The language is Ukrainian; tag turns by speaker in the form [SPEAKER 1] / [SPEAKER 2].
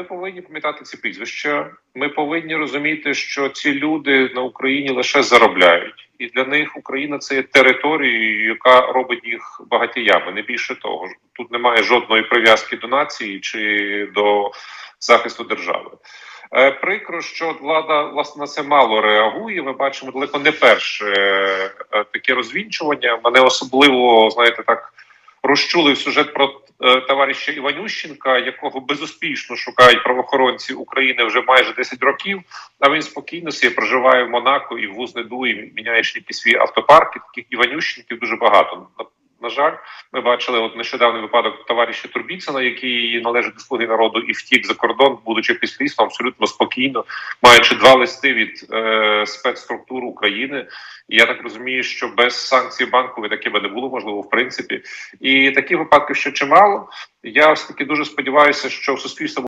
[SPEAKER 1] ми повинні пам'ятати ці прізвища. Ми повинні розуміти, що ці люди на Україні лише заробляють, і для них Україна це є територією, яка робить їх багатіями. Не більше того, тут немає жодної прив'язки до нації чи до захисту держави. Е, Прикро, що влада власне на це мало реагує. Ми бачимо далеко не перше е, таке розвінчування. Мене особливо знаєте так розчулив сюжет про е, товариша Іванющенка, якого безуспішно шукають правоохоронці України вже майже 10 років. А він спокійно собі проживає в Монако і в Узнеду, і міняє ще свій автопарк. Таких Іванющенків дуже багато. На, жаль, ми бачили от нещодавний випадок товариша Турбіцина, який належить до слуги народу і втік за кордон, будучи слідством абсолютно спокійно, маючи два листи від е, спецструктур України. І я так розумію, що без санкцій банкової таке би не було можливо в принципі. І таких випадків ще чимало. Я все таки дуже сподіваюся, що суспільство